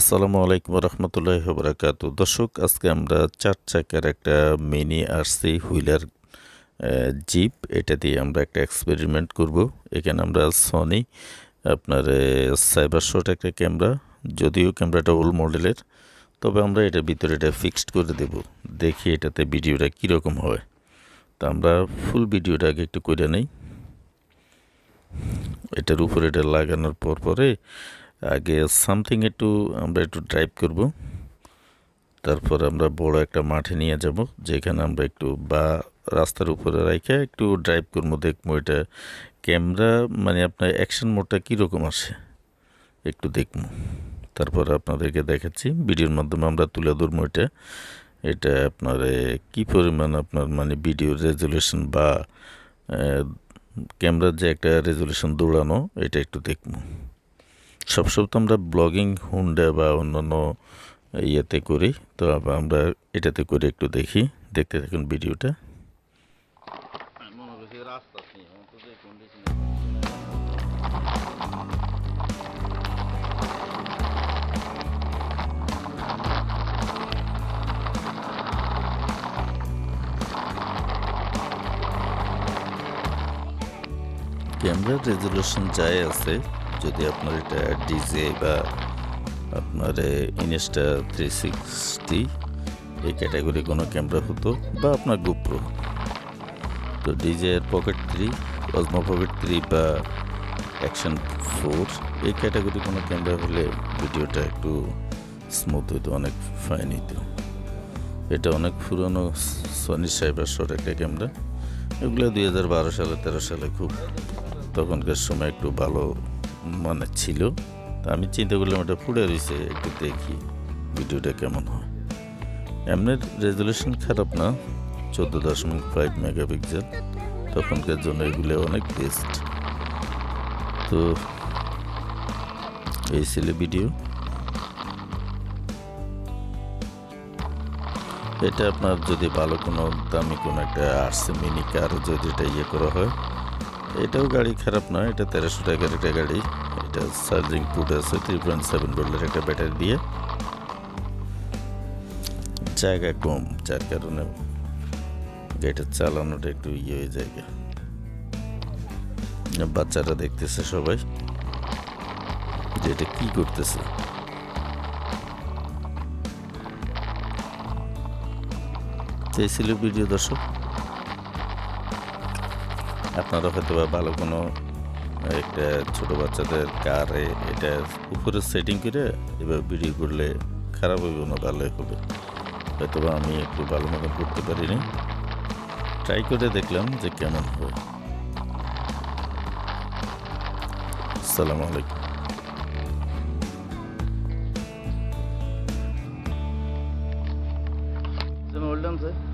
আসসালামু আলাইকুম রহমতুল্লাহ বরাকাত দর্শক, আজকে আমরা চার চাকার একটা মিনি আরসি হুইলার জিপ, এটা দিয়ে আমরা একটা এক্সপেরিমেন্ট করব। এখানে আমরা সনি আপনার সাইবার শট একটা ক্যামেরা, যদিও ক্যামেরাটা ওল্ড মডেলের তবে আমরা এটা ভিতরে এটা ফিক্সড করে দেব। দেখি এটাতে ভিডিওটা কীরকম হয়। তা আমরা ফুল ভিডিওটা আগে একটু করে নেই। এটার উপরে এটা লাগানোর পর পরে আগে সামথিং একটু আমরা একটু ড্রাইভ করব। তারপর আমরা বড় একটা মাঠে নিয়ে যাব, যেখানে আমরা একটু বা রাস্তার উপরে রেখে একটু ড্রাইভ করব, দেখব এটা ক্যামেরা মানে আপনার অ্যাকশন মোডটা কীরকম আসে, একটু দেখব। তারপর আপনাদেরকে দেখাচ্ছি, ভিডিওর মাধ্যমে আমরা তুলে ধরবো এটা। এটা আপনার কি পরিমাণ আপনার মানে ভিডিও রেজলিউশন বা ক্যামেরার যে একটা রেজলিউশন দৌড়ানো, এটা একটু দেখব। সবসময় তো আমরা ব্লগিং হুন্ডা বা অন্যান্য ইয়েতে করি, তো আমরা এটাতে করে একটু দেখি। দেখতে থাকুন ভিডিওটা। ক্যামেরার রেজলিউশন যাই আছে যদি আপনার এটা ডিজে বা আপনার ইনস্টা থ্রি সিক্সটি এই ক্যাটাগরি কোনো ক্যামেরা হতো বা আপনার গোপ্রো তো DJ pocket three Osmo pocket three বা অ্যাকশন ফোর এই ক্যাটাগরি কোনো ক্যামেরা হলে ভিডিওটা একটু স্মুথ হতো অনেক ফাইন হতো এটা অনেক পুরনো সনি সাইবার শট একটা ক্যামেরা এগুলো দুই হাজার বারো সালে, তেরো সালে খুব তখনকার সময় একটু ভালো মানে ছিল, তা আমি চিন্তা করলাম এটা পুড়ে রয়েছে একটু দেখি ভিডিওটা কেমন হয়। এমনের রেজলিউশন খারাপ না, চোদ্দ দশমিক ফাইভ মেগাপিক্সেল তখনকার জন্য এগুলো অনেক বেস্ট তো এই ছিল ভিডিও এটা আপনার যদি ভালো কোনো দামি কোনো একটা আরসি মিনি কার যদি এটা ইয়ে করা হয় এটাও গাড়ি খারাপ নয়, এটা তেরোশো টাকার একটা গাড়ি। এটা চার্জিং পুট আছে থ্রি পয়েন্ট সেভেন ভোল্টের একটা ব্যাটারি দিয়ে। জায়গা কম, যার কারণে গাড়িটা চালানোটা একটু ইয়ে হয়ে যায় বাচ্চারা দেখতেছে সবাই যে এটা কি করতেছে। তো এই ছিল ভিডিও দর্শক? আপনারা হয়তো বা ভালো কোনো একটা ছোট বাচ্চাদের কারে এটা উপরে সেটিং করে এবার ভিডিও করলে খারাপ হইব না, ভালোই হবে। হয়তো বা আমি একটু ভালো মতো করতে পারিনি। ট্রাই করে দেখলাম যে কেমন হয়। আসসালামু আলাইকুম। স্যার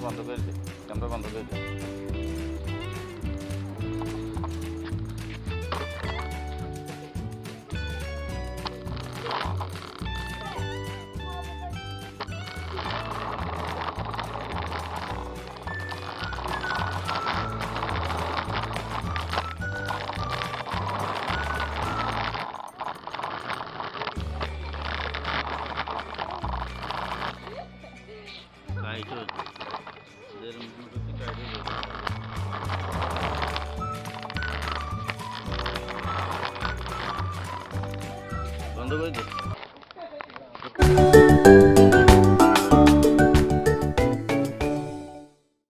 ক্যামেরা বন্ধ করে দে ক্যামেরা বন্ধ করে দে লাইট হচ্ছে এরকম ব্লুটুথের গাইডের বন্ধ করে দিচ্ছি